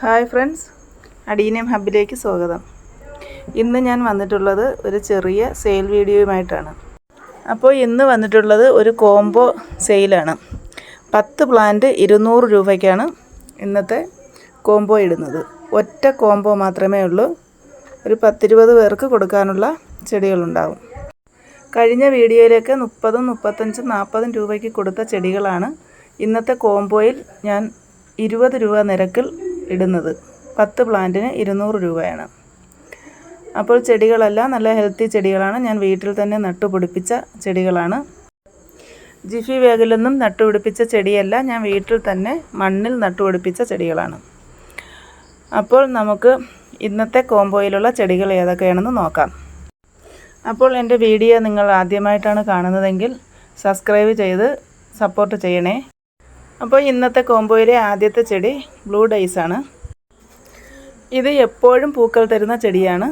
Hi friends. Adenium ഹബിലേക്ക് സ്വാഗതം. ഇന്ന് ഞാൻ വന്നിട്ടുള്ളത് ഒരു ചെറിയ സെയിൽ വീഡിയോയുമായിട്ടാണ് അപ്പോൾ ഇന്ന് വന്നിട്ടുള്ളത് ഒരു കോംബോ സെയിലാണ് പത്ത് പ്ലാന്റ് ഇരുന്നൂറ് രൂപയ്ക്കാണ് ഇന്നത്തെ കോംബോ ഇടുന്നത്. ഒറ്റ കോംബോ മാത്രമേ ഉള്ളൂ. ഒരു പത്തിരുപത് പേർക്ക് കൊടുക്കാനുള്ള ചെടികളുണ്ടാവും. കഴിഞ്ഞ വീഡിയോയിലേക്ക് മുപ്പതും മുപ്പത്തഞ്ചും നാൽപ്പതും രൂപയ്ക്ക് കൊടുത്ത ചെടികളാണ് ഇന്നത്തെ കോംബോയിൽ ഞാൻ ഇരുപത് രൂപ നിരക്കിൽ ഇടുന്നത്. പത്ത് പ്ലാന്റിന് ഇരുന്നൂറ് രൂപയാണ്. അപ്പോൾ ചെടികളെല്ലാം നല്ല ഹെൽത്തി ചെടികളാണ്. ഞാൻ വീട്ടിൽ തന്നെ നട്ടുപിടിപ്പിച്ച ചെടികളാണ്. ജിഫി വേഗിലൊന്നും നട്ടുപിടിപ്പിച്ച ചെടിയല്ല ഞാൻ വീട്ടിൽ തന്നെ മണ്ണിൽ നട്ടുപിടിപ്പിച്ച ചെടികളാണ്. അപ്പോൾ നമുക്ക് ഇന്നത്തെ കോംബോയിലുള്ള ചെടികൾ ഏതൊക്കെയാണെന്ന് നോക്കാം. അപ്പോൾ എന്റെ വീഡിയോ നിങ്ങൾ ആദ്യമായിട്ടാണ് കാണുന്നതെങ്കിൽ സബ്സ്ക്രൈബ് ചെയ്ത് സപ്പോർട്ട് ചെയ്യണേ. അപ്പോൾ ഇന്നത്തെ കോംബോയിലെ ആദ്യത്തെ ചെടി ബ്ലൂ ഡൈസ് ആണ്. ഇത് എപ്പോഴും പൂക്കൾ തരുന്ന ചെടിയാണ്.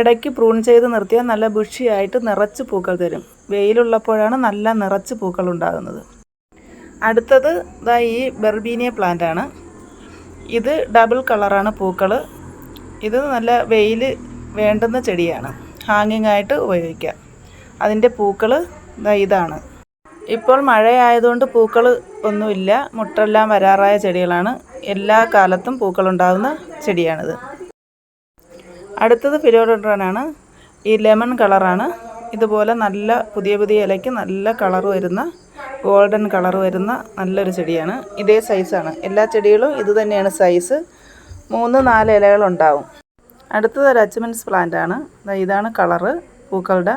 ഇടയ്ക്ക് പ്രൂൺ ചെയ്ത് നിർത്തിയാൽ നല്ല ബുഷിയായിട്ട് നിറച്ച് പൂക്കൾ തരും. വെയിലുള്ളപ്പോഴാണ് നല്ല നിറച്ച് പൂക്കൾ ഉണ്ടാകുന്നത്. അടുത്തത് ഇതാ ഈ ബെർബീനിയ പ്ലാന്റ് ആണ്. ഇത് ഡബിൾ കളറാണ് പൂക്കൾ ഇത് നല്ല വെയിൽ വേണ്ടുന്ന ചെടിയാണ്. ഹാങ്ങിങ് ആയിട്ട് ഉപയോഗിക്കാം. അതിന്റെ പൂക്കൾ ഇതാ ഇതാണ്. ഇപ്പോൾ മഴയായതുകൊണ്ട് പൂക്കൾ ഒന്നുമില്ല. മുട്ടെല്ലാം വരാറായ ചെടികളാണ്. എല്ലാ കാലത്തും പൂക്കളുണ്ടാകുന്ന ചെടിയാണിത്. അടുത്തത് ഫിലോഡോഡ്രനാണ് ഈ ലെമൺ കളറാണ്. ഇതുപോലെ നല്ല പുതിയ പുതിയ ഇലയ്ക്ക് നല്ല കളർ വരുന്ന ഗോൾഡൻ കളർ വരുന്ന നല്ലൊരു ചെടിയാണ്. ഇതേ സൈസാണ്. എല്ലാ ചെടികളും ഇത് തന്നെയാണ് സൈസ്. മൂന്ന് നാല് ഇലകളുണ്ടാവും അടുത്തത് ഒരു അച്ചുമൻസ് പ്ലാന്റ് ആണ്. ഇതാണ് കളറ് പൂക്കളുടെ.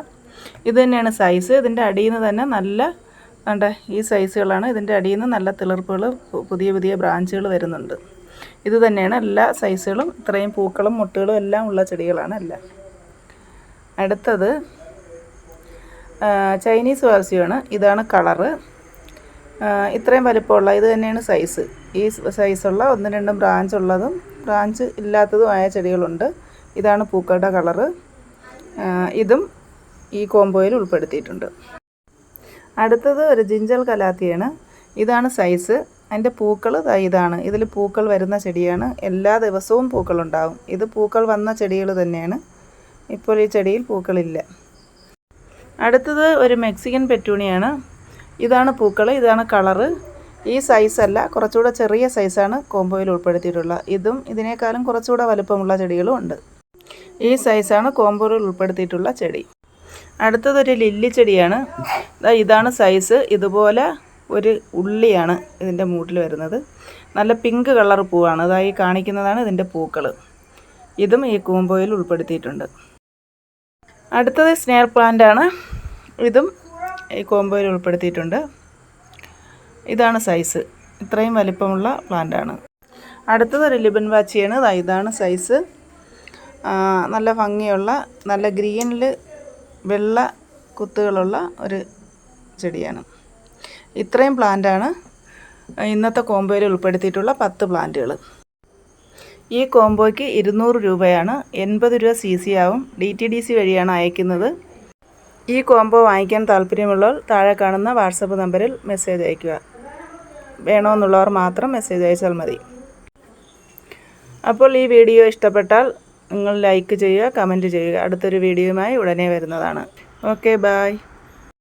ഇത് തന്നെയാണ് സൈസ്. ഇതിന്റെ അടിയിൽ നിന്ന് തന്നെ നല്ല കണ്ടേ ഈ സൈസുകളാണ്. ഇതിന്റെ അടിയിൽ നിന്ന് നല്ല തിളർപ്പുകൾ പുതിയ പുതിയ ബ്രാഞ്ചുകൾ വരുന്നുണ്ട്. ഇത് തന്നെയാണ് എല്ലാ സൈസുകളും ഇത്രയും പൂക്കളും മുട്ടുകളും എല്ലാം ഉള്ള ചെടികളാണ് എല്ലാം. അടുത്തത് ചൈനീസ് വാൽസിയാണ് ഇതാണ് കളറ്. ഇത്രയും വലിപ്പമുള്ള ഇത് തന്നെയാണ് സൈസ്. ഈ സൈസുള്ള ഒന്ന് രണ്ടും ബ്രാഞ്ച് ഉള്ളതും ബ്രാഞ്ച് ഇല്ലാത്തതുമായ ചെടികളുണ്ട്. ഇതാണ് പൂക്കളുടെ കളറ്. ഇതും ഈ കോംബോയിൽ ഉൾപ്പെടുത്തിയിട്ടുണ്ട്. അടുത്തത് ഒരു ജിഞ്ചൽ കലാത്തിയാണ്. ഇതാണ് സൈസ് അതിന്റെ പൂക്കൾ ഇതാണ്. ഇതിൽ പൂക്കൾ വരുന്ന ചെടിയാണ്. എല്ലാ ദിവസവും പൂക്കളുണ്ടാവും. ഇത് പൂക്കൾ വന്ന ചെടികൾ തന്നെയാണ്. ഇപ്പോൾ ഈ ചെടിയിൽ പൂക്കളില്ല. അടുത്തത് ഒരു മെക്സിക്കൻ പെറ്റൂണിയാണ്. ഇതാണ് പൂക്കൾ ഇതാണ് കളറ്. ഈ സൈസല്ല കുറച്ചുകൂടെ ചെറിയ സൈസാണ് കോമ്പോയിൽ ഉൾപ്പെടുത്തിയിട്ടുള്ളത് ഇതും ഇതിനേക്കാളും കുറച്ചുകൂടെ വലുപ്പമുള്ള ചെടികളും ഉണ്ട്. ഈ സൈസാണ് കോമ്പോയിൽ ഉൾപ്പെടുത്തിയിട്ടുള്ള ചെടി. അടുത്തതൊരു ലില്ലി ചെടിയാണ്. ഇതാണ് സൈസ് ഇതുപോലെ ഒരു ഉള്ളിയാണ് ഇതിന്റെ മൂട്ടിൽ വരുന്നത്. നല്ല പിങ്ക് കളർ പൂവാണ്. അതായി കാണിക്കുന്നതാണ് ഇതിന്റെ പൂക്കൾ ഇതും ഈ കൂമ്പോയിൽ ഉൾപ്പെടുത്തിയിട്ടുണ്ട്. അടുത്തത് സ്നേർ പ്ലാന്റ് ആണ്. ഇതും ഈ കോമ്പോയിൽ ഉൾപ്പെടുത്തിയിട്ടുണ്ട്. ഇതാണ് സൈസ് ഇത്രയും വലിപ്പമുള്ള പ്ലാന്റ് ആണ്. അടുത്തത് ഒരു ലിബൻ വാച്ചിയാണ്. ഇതാണ് സൈസ് നല്ല ഭംഗിയുള്ള നല്ല ഗ്രീനിൽ വെള്ള കുത്തുകളുള്ള ഒരു ചെടിയാണ്. ഇത്രയും പ്ലാന്റാണ് ഇന്നത്തെ കോംബോയിൽ ഉൾപ്പെടുത്തിയിട്ടുള്ള പത്ത് പ്ലാന്റുകൾ ഈ കോംബോയ്ക്ക് ഇരുന്നൂറ് രൂപയാണ് എൺപത് രൂപ സി സി ആവും ഡി ടി ഡി സി വഴിയാണ് അയക്കുന്നത്. ഈ കോംബോ വാങ്ങിക്കാൻ താല്പര്യമുള്ളവർ താഴെ കാണുന്ന വാട്സപ്പ് നമ്പറിൽ മെസ്സേജ് അയയ്ക്കുക. വേണമെന്നുള്ളവർ മാത്രം മെസ്സേജ് അയച്ചാൽ മതി. അപ്പോൾ ഈ വീഡിയോ ഇഷ്ടപ്പെട്ടാൽ നിങ്ങൾ ലൈക്ക് ചെയ്യുക കമന്റ് ചെയ്യുക. അടുത്തൊരു വീഡിയോയുമായി ഉടനെ വരുന്നതാണ്. Okay bye